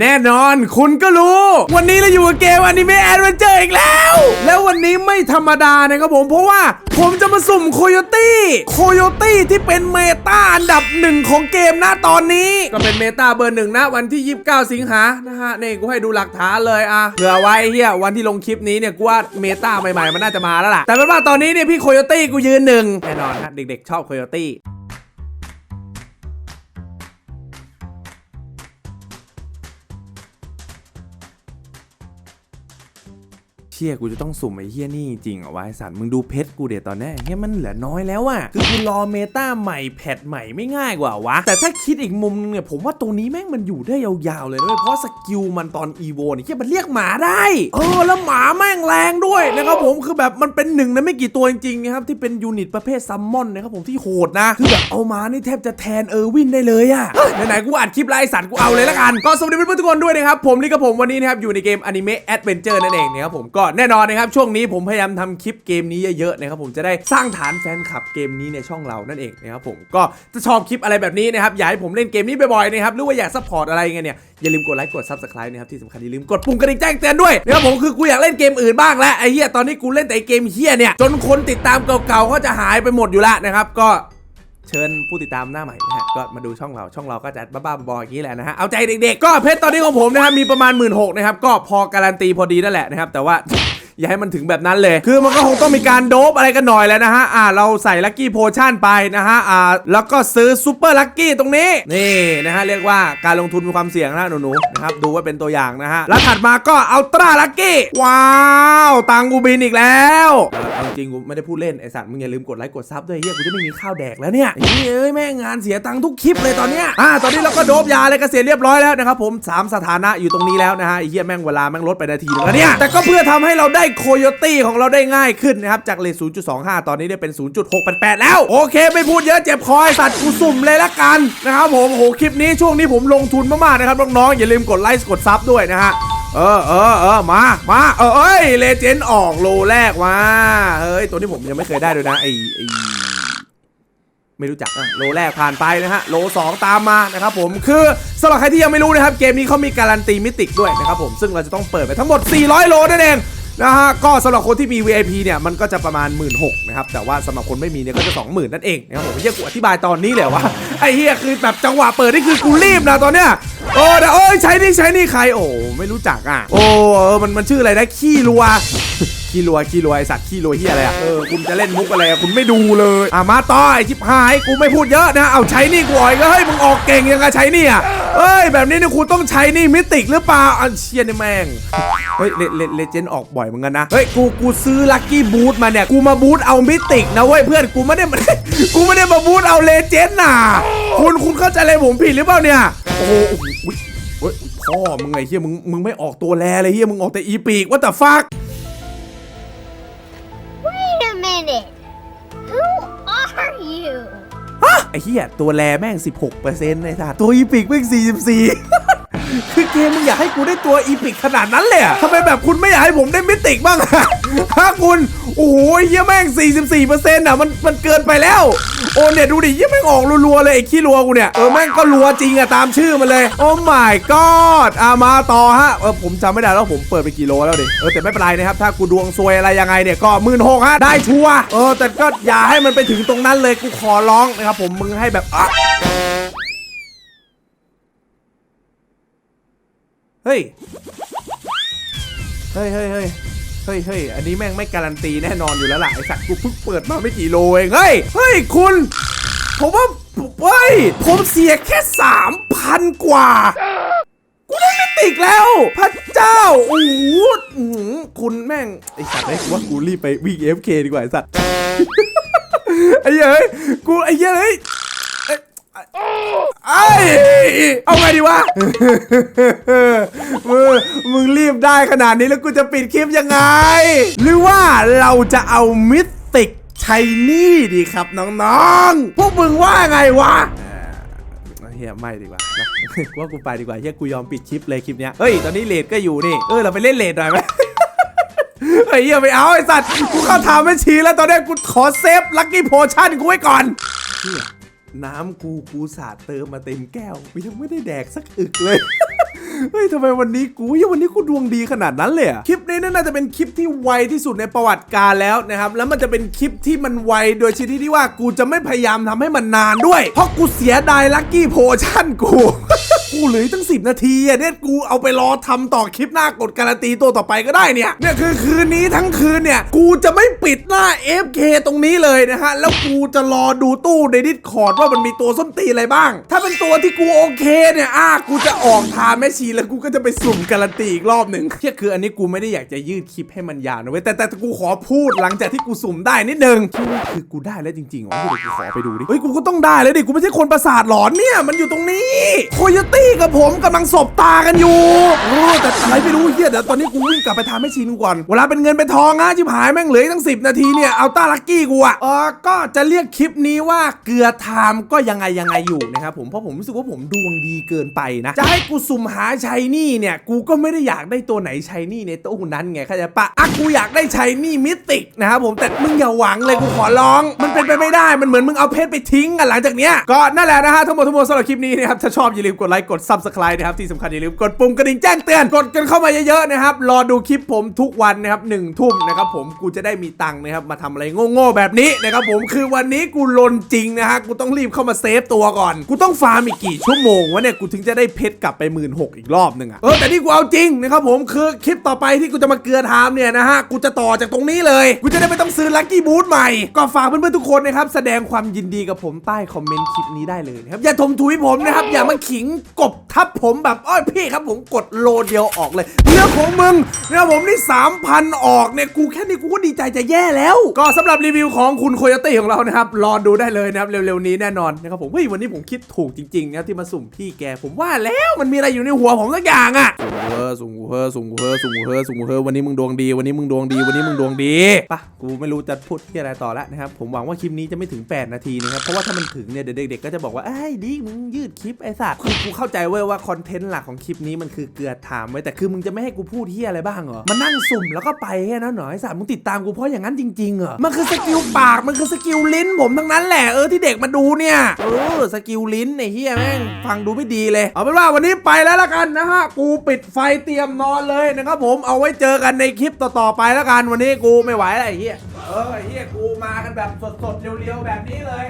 แน่นอนคุณก็รู้ วันนี้เราอยู่กับเกมอนิเมะแอดเวนเจอร์อีกแล้ว แล้ววันนี้ไม่ธรรมดานะครับผมเพราะว่าผมจะมาสุ่มโคโยตี้โคโยตี้ที่เป็นเมตาอันดับหนึ่งของเกมนะตอนนี้ ก็เป็นเมตาเบอร์หนึ่งนะ วันที่ 29 สิงหานะฮะนี่กูให้ดูหลักฐานเลยอะเผื่อไว้เฮียวันที่ลงคลิปนี้เนี่ยกูว่าเมตาใหม่ๆมันน่าจะมาแล้วล่ะแต่เป็นว่าตอนนี้เนี่ยพี่โคโยตี้กูยืนหนึ่งแน่นอนฮะเด็กๆชอบโคโยตี้ ชี่ยกูจะต้องสุ่มไอ้เฮี้ยนี่จริงเหรอวะไอ้สัตว์มึงดูเพชรกูเดี๋ยวตอนนี้เฮี้ยมันเหลือน้อยแล้วอะคือกูรอเมตาใหม่แพทใหม่ไม่ง่ายกว่าวะ แต่ถ้าคิดอีกมุมนึงเนี่ยผมว่าตัวนี้แม่งมันอยู่ได้ยาวๆเลยนะเว้ยเพราะสกิลมันตอนอีโวเนี่ยเฮี้ยมันเรียกหมาได้เออแล้วหมาแม่งแรงด้วยนะครับผมคือแบบมันเป็นหนึ่งในไม่กี่ตัวจริงๆนะครับที่เป็นยูนิตประเภทซัมมอนนะครับผมที่โหดนะคือแบบเอามานี่แทบจะแทนเออร์วินได้เลยอะไหนๆกูอัดคลิปไลฟ์สัตว์กูเอาเลยละกันก็สวัสดีเพื่อนๆทุกคนด้วยนะครับผมนี่กับผมวันนี้นะครับอยู่ในเกมอนิเมะแอดเวนเจอร์นั่นเองนะครับผมก็แน่นอนนะครับช่วงนี้ผมพยายามทำคลิปเกมนี้เยอะๆนะครับผมจะได้สร้างฐานแฟนคลับเกมนี้ในช่องเรานั่นเองนะครับผมก็จะชอบคลิปอะไรแบบนี้นะครับอยากให้ผมเล่นเกมนี้บ่อยๆนะครับหรือว่าอยากซัพพอร์ตอะไรไงเนี่ยอย่าลืมกดไลค์กด subscribe นะครับที่สำคัญอย่าลืมกดปุ่มกระดิ่งแจ้งเตือนด้วยนะครับผมคือกูอยากเล่นเกมอื่นบ้างแล้วไอ้เหี้ยตอนนี้กูเล่นแต่เกมเหี้ยเนี่ยจนคนติดตามเก่าๆก็จะหายไปหมดอยู่ละนะครับก็ เชิญผู้ติดตามหน้าใหม่นะฮะก็มาดูช่องเราช่องเราก็จะบ้าๆบอๆอย่างนี้แหละนะฮะเอาใจเด็กๆก็เพชรตอนนี้ของผมนะครับมีประมาณ 1 6ื่นนะครับก็พอการันตีพอดีนั่นแหละนะครับแต่ว่า อย่าให้มันถึงแบบนั้นเลย คือมันก็คงต้องมีการโดบอะไรกันหน่อยแล้วนะฮะอ่าเราใส่ลัคกี้โพชั่นไปนะฮะอ่าแล้วก็ซื้อซูเปอร์ลัคกี้ตรงนี้นี่นะฮะเรียกว่าการลงทุนมีความเสี่ยงนะหนูๆนะครับดูไว่าเป็นตัวอย่างนะฮะแล้วถัดมาก็อัลตร้าลัคกี้ว้าวตังกูบินอีกแล้วเอาจริงกูไม่ได้พูดเล่นไอสัตว์มึงอย่าลืมกดไลค์กดซับด้วยเฮียกูจะไม่มีข้าวแดกแล้วเนี่ยเฮ้ยเอ้ยแม่งงานเสียตังค์ทุกคลิปเลยตอนเนี้ยอ่าตอนนี้เราก็โดบยาอะไรกันเสร็จเรียบร้อยแล้วนะครับผมสามสถานะอยู่ตรงนี้แล้วนะฮะไอเฮียแม่งเวลาแม่งลดไปนาทีนึงแล้วเนี่ยแต่ก็เพื่อทำให้เราได้โคโยตี้ของเราได้ง่ายขึ้นนะครับ จากเลท0.25 ตอนนี้ได้เป็น 0.688 แล้ว โอเค ไม่พูดเยอะเจ็บคอไอสัตว์กูสุ่มเลยละกันนะครับผมโอ้โหคลิปนี้ช่วงนี้ผมลงทุนมากๆนะครับน้องๆอย่าลืมกดไลค์กดซับด้วยนะฮะเออเออเออมา มาเออเอ้ยเลเจนด์ออกโลแรกมาเฮ้ย ตัวนี้ผมยังไม่เคยได้ด้วยนะไอไอไม่รู้จักอะโลแรกผ่านไปนะฮะ โล 2 ตามมานะครับผมคือสำหรับใครที่ยังไม่รู้นะครับ เกมนี้เขามีการันตีมิติกด้วยนะครับผม ซึ่งเราจะต้องเปิดไปทั้งหมด 400 โลนั่นเอง นะฮะก็สำหรับคนที่มี VIP เนี่ยมันก็จะประมาณ 1 6ื่นนะครับแต่ว่าสำหรับคนไม่มีเนี่ยก็จะ 20,000 นั่นเองนะครับผมเฮียกูอธิบายตอนนี้เลยว่าไอ้เฮียคือแบบจังหวะเปิดนี่คือกูรีบนะตอนเนี้ย โอ้เดี๋ยวโอ้ยใช้นี่ใช้นี่ใครโอ้ไม่รู้จักอะ โอ้เออมันมันชื่ออะไรนะขี้รัวขี้รัวขี้รัวไอสัตว์ขี้รัวเฮียอะไรอะเออคุณจะเล่นมุกอะไรอะคุณไม่ดูเลยอะมาต่อไอชิบหายกูไม่พูดเยอะนะ เอาใช้นี่กูอ่อยก็เฮ้ยมึงออกเก่งยังไงใช้นี่อะเอ้ยแบบนี้เนี่ยคุณต้องใช้นี่มิติกหรือเปล่าอันเชียนี่แม่งเฮ้ยเลเลเลเจนออกบ่อยเหมือนกันนะเฮ้ยกูกูซื้อลัคกี้บูทมาเนี่ยกูมาบูทเอามิติกนะเว้ยเพื่อนกูไม่ได้มากูไม่ได้มาบูทเอาเลเจนน่ะคุณคุณเข้าใจอะไรผมผิดหรือเปล่าเนี่ยโอ้โห พ่อมึงไงเฮียมึงมึงไม่ออกตัวแลเลยเฮียมึงออกแต่อีปีกว่าแต่ฟัก Wait a minute. Who are you? ฮะไอ้เหี้ยตัวแรแม่ง 16%ไอ้สัสตัวอีพิกแม่ง44คือเก มมึงอยากให้กูได้ตัวอีพิกขนาดนั้นเลยเหรอะทำไมแบบคุณไม่อยากให้ผมได้มิติกบ้างอะฮะคุณโอ้โหเหี้ยแม่ง 44%อะมันมันเกินไปแล้ว โอ้เนี่ยดูดิเหี้ยแม่งออกรัวๆเลยไอ้ขี้รัวกูเนี่ย เออแม่งก็รัวจริงอะตามชื่อมันเลย โอ้ my god อะมาต่อฮะ เออผมจำไม่ได้แล้วผมเปิดไปกี่โลแล้วดิ เออแต่ไม่เป็นไรนะครับ ถ้ากูดวงซวยอะไรยังไงเนี่ยก็หมื่นหกฮะได้ชัวร์เออแต่ก็อย่าให้มันไปถึงตรงนั้นเลยกูขอร้องนะครับผมมึงให้แบบอะ เฮ้ย เฮ้ยเฮ้ยเฮ้ยเฮ้ยเฮ้ยอันนี้แม่งไม่การันตีแน่นอนอยู่แล้วล่ะ ไอสัตว์กูเพิ่งเปิดมาไม่กี่โลเอง เฮ้ย เฮ้ย คุณ ผมว่าเฮ้ย ผมเสียแค่สามพันกว่า กูได้ไม่ติกแล้ว พระเจ้า โอ้โหอื้อหือคุณแม่ง ไอสัตว์ไอ้ว่ากูรีบไปวิ่ง FK ดีกว่าไอสัตว์ไอ้เย้ยกูไอ้เย้ย ไอ้เอาไงดีวะมึงมึงรีบได้ขนาดนี้แล้วกูจะปิดคลิปยังไง หรือว่าเราจะเอามิติกชัยนี่ดีครับน้องๆ พวกมึงว่าไงวะเฮียไม่ดีกว่านะว่ากูไปดีกว่าเฮียกูยอมปิดคลิปเลยคลิปเนี้ยเฮ้ยตอนนี้เลดก็อยู่นี่เออเราไปเล่นเลดหน่อยไหมเฮ้ยเฮียไม่เอาไอ้สัตว์กูเข้าทางไม่ชีแล้วตอนนี้กูขอเซฟลัคกี้โพชั่นกูไว้ก่อนเฮีย น้ำกูกูสาดเติมมาเต็มแก้วกูยังไม่ได้แดกสักอึกเลย เฮ้ยทำไมวันนี้กูยังวันนี้กูดวงดีขนาดนั้นเลยอะคลิปนี้น่าจะเป็นคลิปที่ไวที่สุดในประวัติการแล้วนะครับ แล้วมันจะเป็นคลิปที่มันไวโดยชนิดที่ว่ากูจะไม่พยายามทำให้มันนานด้วย เพราะกูเสียดายลัคกี้โพชั่นกู กูเหลือตั้งสินาทีอะเนี่ยกูเอาไปรอทำต่อคลิปหน้ากดการันตีตัวต่อไปก็ได้เนี่ยเนี่ยคือคืนนี้ทั้งคืนเนี่ยกูจะไม่ปิดหน้า FK ตรงนี้เลยนะฮะแล้วกูจะรอดูตู้ในดิสคอร์ดว่ามันมีตัวส้นตีอะไรบ้าง ถ้าเป็นตัวที่กูโอเคเนี่ยอะกูจะออกทาแม่ชีแล้วกูก็จะไปสุ่มการันตีอีกรอบหนึ่งเที่ยคืออันนี้กูไม่ได้อยากจะยืดคลิปให้มันยาวนะเว้ยแต่แต่กูขอพูดหลังจากที่กูสุ่มได้นิดนึงคือกูได้แล้วจริงๆเหรอเดี๋ยวกูขอไปดูดิเฮ้ยกูก็ต้องได้แล้วดิกูไม่ใช่คนประสาทหลอนเนี่ยมันอยู่ตรงนี้โคโยตี้กับผมกำลังสบตากันอยู่โอ้แต่อะไรไม่รู้เฮียเดี๋ยวตอนนี้กูวิ่งกลับไปทำให้ชินก่อน เวลาเป็นเงินเป็นทองนะจิบหายแม่งเหลืออกตั้ง 10 นาทีเนี่ย เอาต้าลักกี้กูอะเออก็จะเรียกคลิปนี้ว่าเกลือไทม์ก็ยังไงยังไงอยู่นะครับผม เพราะผมรู้สึกว่าผมดวงดีเกินไปนะ จะให้กูสุ่มหาชัยนี่เนี่ย กูก็ไม่ได้อยากได้ตัวไหนชัยนี่ในตู้นั้นไงเข้าใจปะอะกูอยากได้ชัยนี่มิติกนะครับผมแต่มึงอย่าหวังเลยกูขอร้อง มันเป็นไปไม่ได้มันเหมือนมึงเอาเพชรไปทิ้งกันหลังจากเนี้ยก็นั่นแหละนะฮะทั้งหมดทั้งมวลสำหรับคลิปนี้นะครับถ้าชอบอย่าลืมกดไลค์กด subscribe นะครับที่สำคัญอย่าลืมกดปุ่มกระดิ่งแจ้งเตือนกดกันเข้ามาเยอะๆนะครับรอดูคลิปผมทุกวันนะครับหนึ่งทุ่มนะครับผมกูจะได้มีตังค์นะครับมาทำอะไรโง่ๆแบบนี้นะครับผมคือวันนี้กูลนจริงนะฮะกูต้องรีบเข้ามาเซฟตัวก่อน กูต้องฟาร์มอีกกี่ชั่วโมงวะเนี่ยกูถึงจะได้เพชรกลับไปหมื่นหกอีกรอบหนึ่งอะเออแต่นี่กูเอาจริงนะครับผมคือคลิปต่อไปที่กูจะมาเกลือไทม์เนี่ยนะฮะกูจะต่อจากตรงนี้เลย กูจะได้ไม่ต้องซื้อลัคกี้บูทใหม่ก็ฝากเพื่อนๆทุกคนนะครับแสดงความยินดีกับผมใต้คอมเมนต์คลิปนี้ได้เลยนะครับอย่าทมทุยผมนะครับอย่ามาขิงกบทับผมแบบอ้อยพี่ครับผมกดโลเดียวออกเลยเรื่อของมึงเนะครับผมนี่3,000 ออกเนี่ยกูแค่นี้กูก็ดีใจจะแย่แล้ว ก็สำหรับรีวิวของคุณโคโยตี้ของเรานะครับรอดูได้เลยนะครับเร็วๆนี้แน่นอนนะครับผมเฮ้ยวันนี้ผมคิดถูกจริงๆนะที่มาสุ่มพี่แกผมว่าแล้วมันมีอะไรอยู่ในหัวผมสักอย่างอะสุ่มเฮอสุ่มเฮอสุ่มเฮอสุ่มเฮอสุ่มเฮอวันนี้มึงดวงดี วันนี้มึงดวงดีวันนี้มึงดวงดีปะกูไม่รู้จะพูดที่อะไรต่อแล้วนะครับผมหวังว่าคลิปนี้จะไม่ถึง 8 นาทีนะครับเพราะว่าถ้ามันถึงเนี่ยเด็กๆก็จะบอกว่าไอ้ยดิมึงยืดคลิปไอ้สัตว์คือกูเข้าใจเว้ยว่าคอนเทนต์หลักของคลิปนี้มันคือเกลือไทม์ไว้แต่คือมึงจะไม่ให้กูพูดที่อะไรบ้างเหรอมานั่งสุ่มแล้วก็ไปแค่นั้นหรอไอ้สัตว์มึงติดตามกูเพราะอย่างนั้นจริงๆเหรอมันคือสกิลปากมันคือสกิลลิ้นผมทั้งนั้นแหละเออที่เด็กมาดูเนี่ยเออสกิลลิ้นไอ้เฮียแม่งฟังดูไม่ดีเลย เอาเป็นว่าวันนี้ไปแล้วละกันนะฮะกูปิดไฟเตรียมนอนเลยนะครับผมเอาไว้เจอกันในคลิปต่อๆไปแล้วกันวันนี้กูไม่ไหวแล้วไอ้เฮียเออไอ้เฮียกูมากันแบบสดๆเรียวๆแบบนี้เลย